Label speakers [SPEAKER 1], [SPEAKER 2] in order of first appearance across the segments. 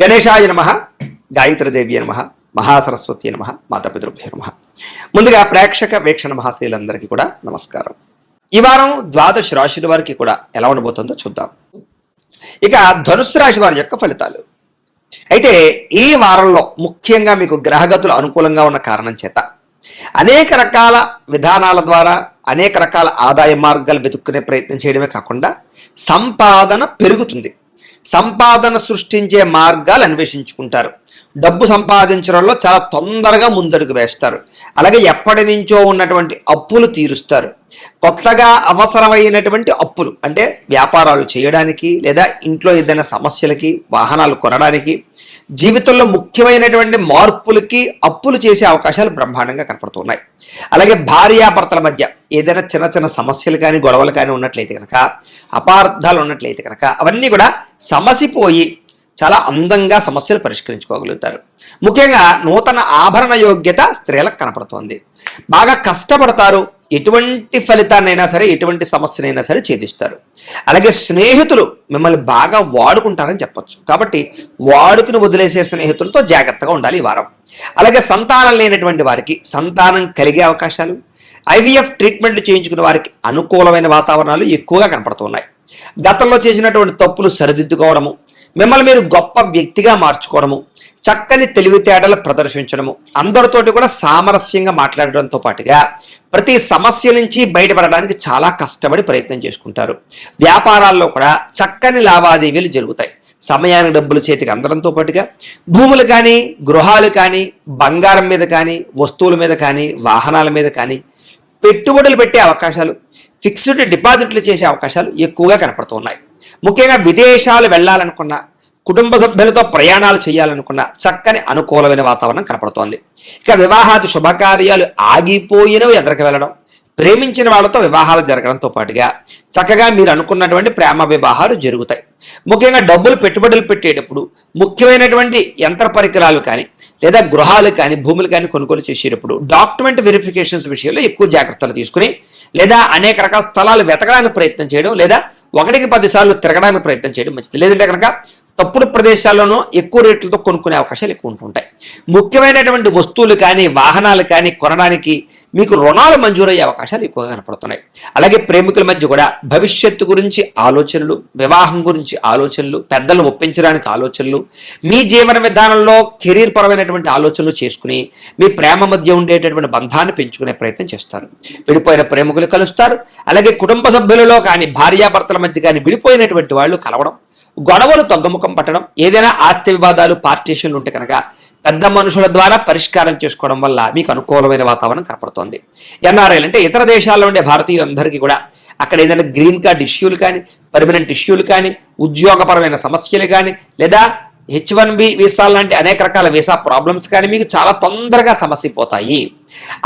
[SPEAKER 1] గణేశాయ నమ గాయత్రదేవి నమ మహాసరస్వతి నమ మాతాపితృభ్య నమ. ముందుగా ప్రేక్షక వీక్షణ మహాశీలందరికీ కూడా నమస్కారం. ఈ వారం ద్వాదశ రాశుల వారికి కూడా ఎలా ఉండబోతుందో చూద్దాం. ఇక ధనుసు రాశి వారి యొక్క ఫలితాలు. అయితే ఈ వారంలో ముఖ్యంగా మీకు గ్రహగతులు అనుకూలంగా ఉన్న కారణం చేత అనేక రకాల విధానాల ద్వారా అనేక రకాల ఆదాయ మార్గాలు వెతుక్కునే ప్రయత్నం చేయడమే కాకుండా సంపాదన పెరుగుతుంది. సంపాదన సృష్టించే మార్గాలు అన్వేషించుకుంటారు. డబ్బు సంపాదించడంలో చాలా తొందరగా ముందడుగు వేస్తారు. అలాగే ఎప్పటి నుంచో ఉన్నటువంటి అప్పులు తీరుస్తారు. కొత్తగా అవసరమైనటువంటి అప్పులు అంటే వ్యాపారాలు చేయడానికి లేదా ఇంట్లో ఏదైనా సమస్యలకి వాహనాలు కొనడానికి జీవితంలో ముఖ్యమైనటువంటి మార్పులకి అప్పులు చేసే అవకాశాలు బ్రహ్మాండంగా కనపడుతున్నాయి. అలాగే భార్యాభర్తల మధ్య ఏదైనా చిన్న చిన్న సమస్యలు కానీ గొడవలు కానీ ఉన్నట్లయితే కనుక అపార్థాలు ఉన్నట్లయితే కనుక అవన్నీ కూడా సమసిపోయి చాలా అందంగా సమస్యలు పరిష్కరించుకోగలుగుతారు. ముఖ్యంగా నూతన ఆభరణ యోగ్యత స్త్రీలకు కనపడుతోంది. బాగా కష్టపడతారు. ఎటువంటి ఫలితాన్నైనా సరే ఎటువంటి సమస్యనైనా సరే ఛేదిస్తారు. అలాగే స్నేహితులు మిమ్మల్ని బాగా వాడుకుంటారని చెప్పొచ్చు. కాబట్టి వాడుకుని వదిలేసే స్నేహితులతో జాగ్రత్తగా ఉండాలి ఈ వారం. అలాగే సంతానం లేనటువంటి వారికి సంతానం కలిగే అవకాశాలు ఐవీఎఫ్ ట్రీట్మెంట్లు చేయించుకున్న వారికి అనుకూలమైన వాతావరణాలు ఎక్కువగా కనపడుతున్నాయి. గతంలో చేసినటువంటి తప్పులు సరిదిద్దుకోవడము మిమ్మల్ని మీరు గొప్ప వ్యక్తిగా మార్చుకోవడము చక్కని తెలివితేటలు ప్రదర్శించడము అందరితోటి కూడా సామరస్యంగా మాట్లాడడంతో పాటుగా ప్రతి సమస్య నుంచి బయటపడడానికి చాలా కష్టపడి ప్రయత్నం చేసుకుంటారు. వ్యాపారాల్లో కూడా చక్కని లావాదేవీలు జరుగుతాయి. సమయానికి డబ్బులు చేతికి అందడంతో పాటుగా భూములు కానీ గృహాలు కానీ బంగారం మీద కానీ వస్తువుల మీద కానీ వాహనాల మీద కానీ పెట్టుబడులు పెట్టే అవకాశాలు ఫిక్స్డ్ డిపాజిట్లు చేసే అవకాశాలు ఎక్కువగా కనపడుతున్నాయి. ముఖ్యంగా విదేశాలు వెళ్ళాలనుకున్న కుటుంబ సభ్యులతో ప్రయాణాలు చేయాలనుకున్న చక్కని అనుకూలమైన వాతావరణం కనపడుతోంది. ఇక వివాహాది శుభకార్యాలు ఆగిపోయినవి ఎదరికి వెళ్ళడం ప్రేమించిన వాళ్ళతో వివాహాలు జరగడంతో పాటుగా చక్కగా మీరు అనుకున్నటువంటి ప్రేమ వివాహాలు జరుగుతాయి. ముఖ్యంగా డబ్బులు పెట్టుబడులు పెట్టేటప్పుడు ముఖ్యమైనటువంటి యంత్ర పరికరాలు కానీ లేదా గృహాలు కానీ భూములు కానీ కొనుగోలు చేసేటప్పుడు డాక్యుమెంట్ వెరిఫికేషన్స్ విషయంలో ఎక్కువ జాగ్రత్తలు తీసుకుని లేదా అనేక రకాల స్థలాలు వెతకడానికి ప్రయత్నం చేయడం లేదా ఒకటికి పది సార్లు తిరగడానికి ప్రయత్నం చేయడం మంచిది. లేదంటే కనుక తప్పుడు ప్రదేశాల్లోనూ ఎక్కువ రేట్లతో కొనుక్కునే అవకాశాలు ఎక్కువ ఉంటుంటాయి. ముఖ్యమైనటువంటి వస్తువులు కానీ వాహనాలు కానీ కొనడానికి మీకు రుణాలు మంజూరయ్యే అవకాశాలు ఎక్కువగా కనపడుతున్నాయి. అలాగే ప్రేమికుల మధ్య కూడా భవిష్యత్తు గురించి ఆలోచనలు వివాహం గురించి ఆలోచనలు పెద్దలను ఒప్పించడానికి ఆలోచనలు మీ జీవన విధానంలో కెరీర్ పరమైనటువంటి ఆలోచనలు చేసుకుని మీ ప్రేమ మధ్య ఉండేటటువంటి బంధాన్ని పెంచుకునే ప్రయత్నం చేస్తారు. విడిపోయిన ప్రేమికులు కలుస్తారు. అలాగే కుటుంబ సభ్యులలో కానీ భార్యాభర్తల మధ్య కానీ విడిపోయినటువంటి వాళ్ళు కలవడం గొడవలు తగ్గుముఖం పట్టడం ఏదైనా ఆస్తి వివాదాలు పార్టీషన్లు ఉంటే కనుక పెద్ద మనుషుల ద్వారా పరిష్కారం చేసుకోవడం వల్ల మీకు అనుకూలమైన వాతావరణం కనపడుతోంది. ఎన్ఆర్ఐలు అంటే ఇతర దేశాల్లో ఉండే భారతీయులందరికీ కూడా అక్కడ ఏదైనా గ్రీన్ కార్డ్ ఇష్యూలు కానీ పర్మనెంట్ ఇష్యూలు కానీ ఉద్యోగపరమైన సమస్యలు కానీ లేదా హెచ్ వన్ బి వీసా లాంటి అనేక రకాల వీసా ప్రాబ్లమ్స్ కానీ మీకు చాలా తొందరగా సమస్యపోతాయి.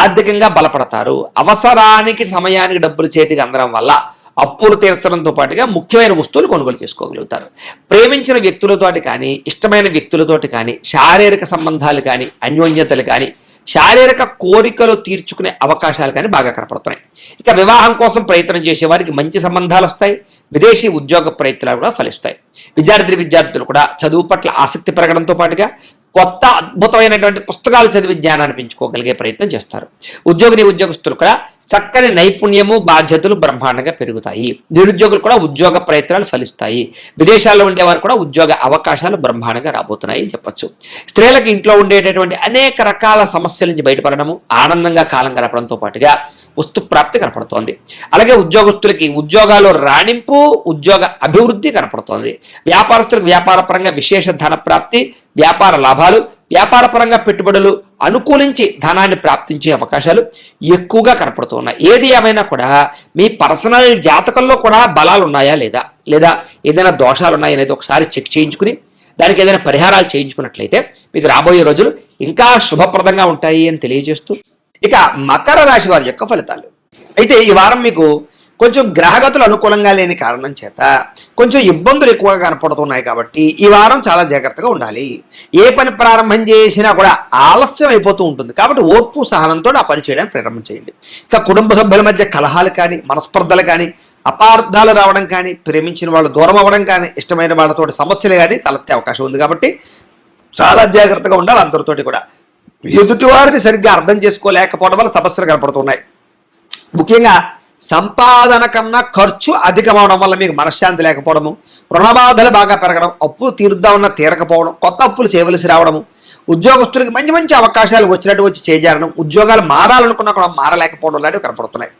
[SPEAKER 1] ఆర్థికంగా బలపడతారు. అవసరానికి సమయానికి డబ్బులు చేతికి అందడం వల్ల అప్పులు తీర్చడంతో పాటుగా ముఖ్యమైన వస్తువులు కొనుగోలు చేసుకోగలుగుతారు. ప్రేమించిన వ్యక్తులతోటి కానీ ఇష్టమైన వ్యక్తులతోటి కానీ శారీరక సంబంధాలు కానీ అన్యోన్యతలు కానీ శారీరక కోరికలు తీర్చుకునే అవకాశాలు కానీ బాగా కనపడుతున్నాయి. ఇక వివాహం కోసం ప్రయత్నం చేసే వారికి మంచి సంబంధాలు వస్తాయి. విదేశీ ఉద్యోగ ప్రయత్నాలు కూడా ఫలిస్తాయి. విద్యార్థి విద్యార్థులు కూడా చదువు పట్ల ఆసక్తి పెరగడంతో పాటుగా కొత్త అద్భుతమైనటువంటి పుస్తకాలు చదివి జ్ఞానాన్ని పెంచుకోగలిగే ప్రయత్నం చేస్తారు. ఉద్యోగిని ఉద్యోగస్తులు కూడా చక్కని నైపుణ్యము బాధ్యతలు బ్రహ్మాండంగా పెరుగుతాయి. నిరుద్యోగులు కూడా ఉద్యోగ ప్రయత్నాలు ఫలిస్తాయి. విదేశాల్లో ఉండేవారు కూడా ఉద్యోగ అవకాశాలు బ్రహ్మాండంగా రాబోతున్నాయి అని చెప్పొచ్చు. స్త్రీలకు ఇంట్లో ఉండేటటువంటి అనేక రకాల సమస్యల నుంచి బయటపడడము ఆనందంగా కాలం గడపడంతో పాటుగా వస్తు ప్రాప్తి కనపడుతోంది. అలాగే ఉద్యోగస్తులకి ఉద్యోగాలు రాణింపు ఉద్యోగ అభివృద్ధి కనపడుతోంది. వ్యాపారస్తులకు వ్యాపారపరంగా విశేష ధన ప్రాప్తి వ్యాపార లాభాలు వ్యాపారపరంగా పెట్టుబడులు అనుకూలించి ధనాన్ని ప్రాప్తించే అవకాశాలు ఎక్కువగా కనపడుతున్నాయి. ఏది ఏమైనా కూడా మీ పర్సనల్ జాతకంలో కూడా బలాలు ఉన్నాయా లేదా? లేదా ఏదైనా దోషాలు ఉన్నాయా అనేది ఒకసారి చెక్ చేయించుకుని దానికి ఏదైనా పరిహారాలు చేయించుకున్నట్లయితే మీకు రాబోయే రోజులు ఇంకా శుభప్రదంగా ఉంటాయి అని తెలియజేస్తూ. ఇక మకర రాశి వారి యొక్క ఫలితాలు. అయితే ఈ వారం మీకు కొంచెం గ్రహగతులు అనుకూలంగా లేని కారణం చేత కొంచెం ఇబ్బందులు ఎక్కువగా కనపడుతున్నాయి కాబట్టి ఈ వారం చాలా జాగ్రత్తగా ఉండాలి. ఏ పని ప్రారంభం చేసినా కూడా ఆలస్యం అయిపోతూ ఉంటుంది. కాబట్టి ఓర్పు సహనంతో ఆ పని చేయడానికి ప్రారంభం చేయండి. ఇక కుటుంబ సభ్యుల మధ్య కలహాలు కానీ మనస్పర్ధలు కానీ అపార్థాలు రావడం కానీ ప్రేమించిన వాళ్ళు దూరం అవ్వడం కానీ ఇష్టమైన వాళ్ళతో సమస్యలు కానీ తలెత్తే అవకాశం ఉంది కాబట్టి చాలా జాగ్రత్తగా ఉండాలి అందరితోటి కూడా. ఎదుటివారిని సరిగ్గా అర్థం చేసుకోలేకపోవడం వల్ల సమస్యలు కనపడుతున్నాయి. ముఖ్యంగా సంపాదన కన్నా ఖర్చు అధికమవడం వల్ల మీకు మనశ్శాంతి లేకపోవడము రుణబాధలు బాగా పెరగడం అప్పులు తీరుద్దామన్నా తీరకపోవడం కొత్త అప్పులు చేయవలసి రావడము ఉద్యోగస్తులకి మంచి మంచి అవకాశాలు వచ్చినట్టు వచ్చి చేజారడం ఉద్యోగాలు మారాలనుకున్నా కూడా మారలేకపోవడం లాంటివి కనపడుతున్నాయి.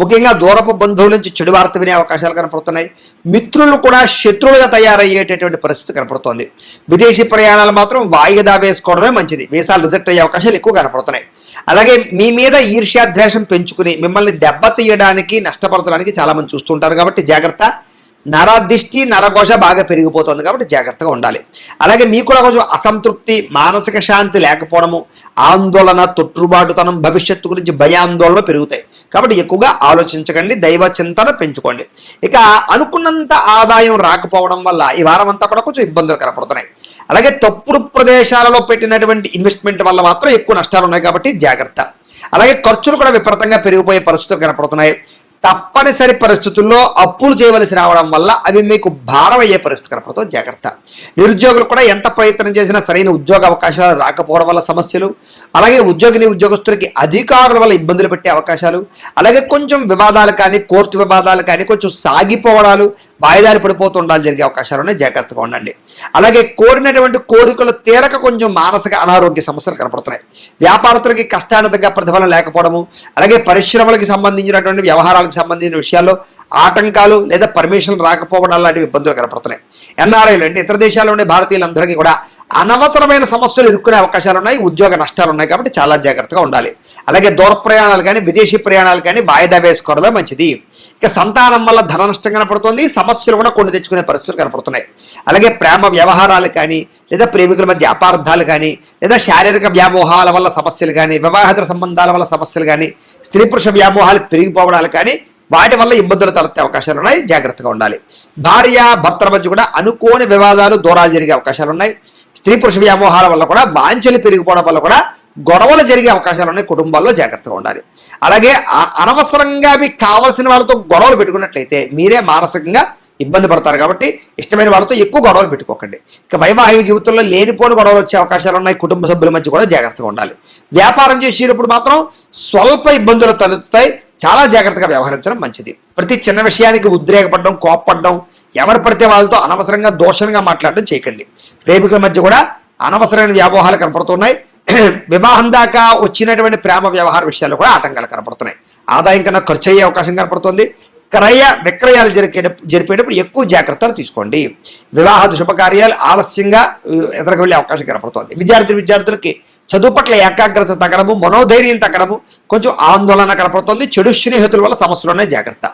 [SPEAKER 1] ముఖ్యంగా దూరపు బంధువుల నుంచి చెడు వార్త వినే అవకాశాలు కనపడుతున్నాయి. మిత్రులు కూడా శత్రువులుగా తయారయ్యేటటువంటి పరిస్థితి కనపడుతోంది. విదేశీ ప్రయాణాలు మాత్రం వాయిదా వేసుకోవడమే మంచిది. వీసాలు రిజెక్ట్ అయ్యే అవకాశాలు ఎక్కువ కనపడుతున్నాయి. అలాగే మీ మీద ఈర్ష్యాద్వేషం పెంచుకుని మిమ్మల్ని దెబ్బతీయడానికి నష్టపరచడానికి చాలా మంది చూస్తుంటారు కాబట్టి జాగ్రత్త. నరదిష్టి నరఘోష బాగా పెరిగిపోతుంది కాబట్టి జాగ్రత్తగా ఉండాలి. అలాగే మీకు కూడా కొంచెం అసంతృప్తి మానసిక శాంతి లేకపోవడము ఆందోళన తొట్టుబాటుతనం భవిష్యత్తు గురించి భయాందోళన పెరుగుతాయి. కాబట్టి ఎక్కువగా ఆలోచించకండి దైవ చింతన పెంచుకోండి. ఇక అనుకున్నంత ఆదాయం రాకపోవడం వల్ల ఈ వారం అంతా కూడా కొంచెం ఇబ్బందులు కనపడుతున్నాయి. అలాగే తప్పుడు ప్రదేశాలలో పెట్టినటువంటి ఇన్వెస్ట్మెంట్ వల్ల మాత్రం ఎక్కువ నష్టాలు ఉన్నాయి కాబట్టి జాగ్రత్త. అలాగే ఖర్చులు కూడా విపరీతంగా పెరిగిపోయే పరిస్థితులు కనపడుతున్నాయి. తప్పనిసరి పరిస్థితుల్లో అప్పులు చేయవలసి రావడం వల్ల అవి మీకు భారం అయ్యే పరిస్థితి కనపడతాం జాగ్రత్త. నిరుద్యోగులు కూడా ఎంత ప్రయత్నం చేసినా సరైన ఉద్యోగ అవకాశాలు రాకపోవడం వల్ల సమస్యలు అలాగే ఉద్యోగిని ఉద్యోగస్తులకి అధికారుల వల్ల ఇబ్బందులు పెట్టే అవకాశాలు అలాగే కొంచెం వివాదాలు కానీ కోర్టు వివాదాలు కానీ కొంచెం సాగిపోవడాలు వాయిదాలు పడిపోతుండాలి జరిగే అవకాశాలు ఉన్నాయి జాగ్రత్తగా ఉండండి. అలాగే కోరినటువంటి కోరికలు తీరక కొంచెం మానసిక అనారోగ్య సమస్యలు కనపడుతున్నాయి. వ్యాపారస్తులకి కష్టానికి ప్రతిఫలం లేకపోవడము అలాగే పరిశ్రమలకు సంబంధించినటువంటి వ్యవహారాలకు సంబంధించిన విషయాల్లో ఆటంకాలు లేదా పర్మిషన్ రాకపోవడం లాంటివి ఇబ్బందులు కనపడుతున్నాయి. ఎన్ఆర్ఐలు అంటే ఇతర దేశాల్లో ఉండే భారతీయులందరికీ కూడా అనవసరమైన సమస్యలు ఇరుక్కునే అవకాశాలు ఉన్నాయి ఉద్యోగ నష్టాలు ఉన్నాయి కాబట్టి చాలా జాగ్రత్తగా ఉండాలి. అలాగే దూర ప్రయాణాలు కానీ విదేశీ ప్రయాణాలు కానీ వాయిదా వేసుకోవడమే మంచిది. ఇక సంతానం వల్ల ధన నష్టం కనపడుతుంది సమస్యలు కూడా కొన్ని తెచ్చుకునే పరిస్థితులు కనపడుతున్నాయి. అలాగే ప్రేమ వ్యవహారాలు కానీ లేదా ప్రేమికుల మధ్య అపార్థాలు కానీ లేదా శారీరక వ్యామోహాల వల్ల సమస్యలు కానీ వివాహేతర సంబంధాల వల్ల సమస్యలు కానీ స్త్రీ పురుష వ్యామోహాలు పెరిగిపోవడాలు కానీ వాటి వల్ల ఇబ్బందులు తలెత్తే అవకాశాలు ఉన్నాయి జాగ్రత్తగా ఉండాలి. భార్య భర్తల మధ్య కూడా అనుకోని వివాదాలు దూరాలు జరిగే అవకాశాలు ఉన్నాయి. స్త్రీ పురుష వ్యామోహాల వల్ల కూడా వాంఛలు పెరిగిపోవడం వల్ల కూడా గొడవలు జరిగే అవకాశాలు ఉన్నాయి కుటుంబాల్లో జాగ్రత్తగా ఉండాలి. అలాగే అనవసరంగా మీకు కావలసిన వాళ్ళతో గొడవలు పెట్టుకున్నట్లయితే మీరే మానసికంగా ఇబ్బంది పడతారు కాబట్టి ఇష్టమైన వాళ్ళతో ఎక్కువ గొడవలు పెట్టుకోకండి. ఇక వైవాహిక జీవితంలో లేనిపోని గొడవలు వచ్చే అవకాశాలు ఉన్నాయి కుటుంబ సభ్యుల మధ్య కూడా జాగ్రత్తగా ఉండాలి. వ్యాపారం చేసేటప్పుడు మాత్రం స్వల్ప ఇబ్బందులు తలెత్తుతాయి చాలా జాగ్రత్తగా వ్యవహరించడం మంచిది. ప్రతి చిన్న విషయానికి ఉద్రేకపడడం కోప్పడడం ఎవరు పడితే వాళ్ళతో అనవసరంగా దోషంగా మాట్లాడడం చేయకండి. ప్రేమికుల మధ్య కూడా అనవసరమైన వ్యామోహాలు కనపడుతున్నాయి. వివాహం దాకా వచ్చినటువంటి ప్రేమ వ్యవహార విషయాలు కూడా ఆటంకాలు కనపడుతున్నాయి. ఆదాయం కన్నా ఖర్చు అయ్యే అవకాశం కనపడుతుంది. క్రయ విక్రయాలు జరిగే జరిపేటప్పుడు ఎక్కువ జాగ్రత్తలు తీసుకోండి. వివాహ శుభకార్యాలు ఆలస్యంగా ఎదురుకు వెళ్ళే అవకాశం కనపడుతుంది. విద్యార్థి విద్యార్థులకి చదువు పట్ల ఏకాగ్రత తగ్గడము మనోధైర్యం తగ్గడము కొంచెం ఆందోళన కనపడుతుంది. చెడు స్నేహితుల వల్ల సమస్యలు ఉన్నాయి. జాగ్రత్త.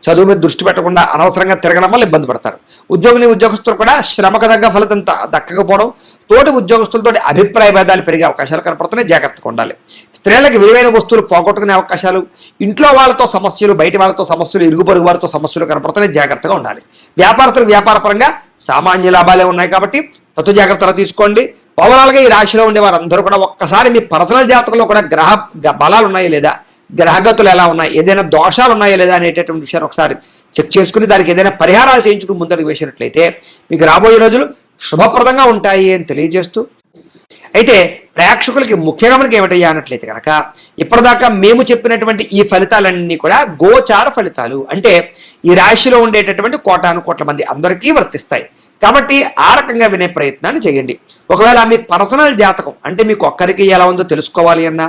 [SPEAKER 1] చదువు మీద దృష్టి పెట్టకుండా అనవసరంగా తిరగడం వల్ల ఇబ్బంది పడతారు. ఉద్యోగిని ఉద్యోగస్తులు కూడా శ్రమకు తగ్గ ఫలితం దక్కకపోవడం తోటి ఉద్యోగస్తులతో అభిప్రాయ భేదాలు పెరిగే అవకాశాలు కనపడుతున్నాయి. జాగ్రత్తగా ఉండాలి. స్త్రీలకు విలువైన వస్తువులు పోగొట్టుకునే అవకాశాలు ఇంట్లో వాళ్ళతో సమస్యలు బయట వాళ్ళతో సమస్యలు ఇరుగు పొరుగు వారితో సమస్యలు కనపడుతున్నాయి. జాగ్రత్తగా ఉండాలి. వ్యాపారస్తులు వ్యాపారపరంగా సామాన్య లాభాలే ఉన్నాయి కాబట్టి తత్వ జాగ్రత్తలు తీసుకోండి. ఓవరాల్గా ఈ రాశిలో ఉండే వారందరూ కూడా ఒక్కసారి మీ పర్సనల్ జాతకంలో కూడా గ్రహ గ- బలాలు ఉన్నాయి లేదా? గ్రహగతులు ఎలా ఉన్నాయి? ఏదైనా దోషాలు ఉన్నాయా లేదా అనేటటువంటి విషయాన్ని ఒకసారి చెక్ చేసుకుని దానికి ఏదైనా పరిహారాలు చేయించుకుని ముందడుగు వేసినట్లయితే మీకు రాబోయే రోజులు శుభప్రదంగా ఉంటాయి అని తెలియజేస్తూ. అయితే ప్రేక్షకులకి ముఖ్యంగా మనకి ఏమిటయ్యా అన్నట్లయితే కనుక ఇప్పటిదాకా మేము చెప్పినటువంటి ఈ ఫలితాలన్నీ కూడా గోచార ఫలితాలు. అంటే ఈ రాశిలో ఉండేటటువంటి కోటాను కోట్ల మంది అందరికీ వర్తిస్తాయి. కాబట్టి ఆ రకంగా వినే ప్రయత్నాన్ని చేయండి. ఒకవేళ మీ పర్సనల్ జాతకం అంటే మీకు ఒక్కరికి ఎలా ఉందో తెలుసుకోవాలి అన్నా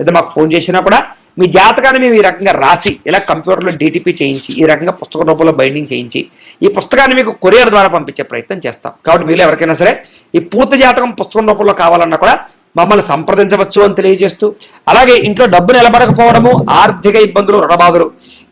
[SPEAKER 1] లేదా మాకు ఫోన్ చేసినా కూడా మీ జాతకాన్ని మేము ఈ రకంగా రాసి ఇలా కంప్యూటర్లో డీటీపీ చేయించి ఈ రకంగా పుస్తక రూపంలో బైండింగ్ చేయించి ఈ పుస్తకాన్ని మీకు కొరియర్ ద్వారా పంపించే ప్రయత్నం చేస్తాం. కాబట్టి మీరు ఎవరికైనా సరే ఈ పూర్తి జాతకం పుస్తకం రూపంలో కావాలన్నా కూడా మమ్మల్ని సంప్రదించవచ్చు అని తెలియజేస్తూ అలాగే ఇంట్లో డబ్బు నిలబడకపోవడము ఆర్థిక ఇబ్బందులు రుణబాధలు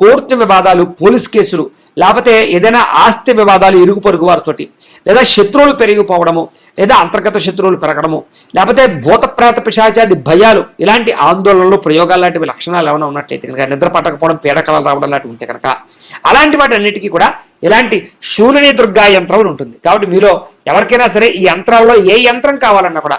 [SPEAKER 1] కోర్టు వివాదాలు పోలీస్ కేసులు లేకపోతే ఏదైనా ఆస్తి వివాదాలు ఇరుగు పొరుగు వారితోటి లేదా శత్రువులు పెరిగిపోవడము లేదా అంతర్గత శత్రువులు పెరగడము లేకపోతే భూత ప్రేత పిశాచాది భయాలు ఇలాంటి ఆందోళనలు ప్రయోగాలు లాంటివి లక్షణాలు ఏమైనా ఉన్నట్లయితే కనుక నిద్ర పట్టకపోవడం పీడకలు రావడం లాంటివి ఉంటే కనుక అలాంటి వాటి అన్నిటికీ కూడా ఇలాంటి శూలిని దుర్గా యంత్రం ఉంటుంది. కాబట్టి మీలో ఎవరికైనా సరే ఈ యంత్రాల్లో ఏ యంత్రం కావాలన్నా కూడా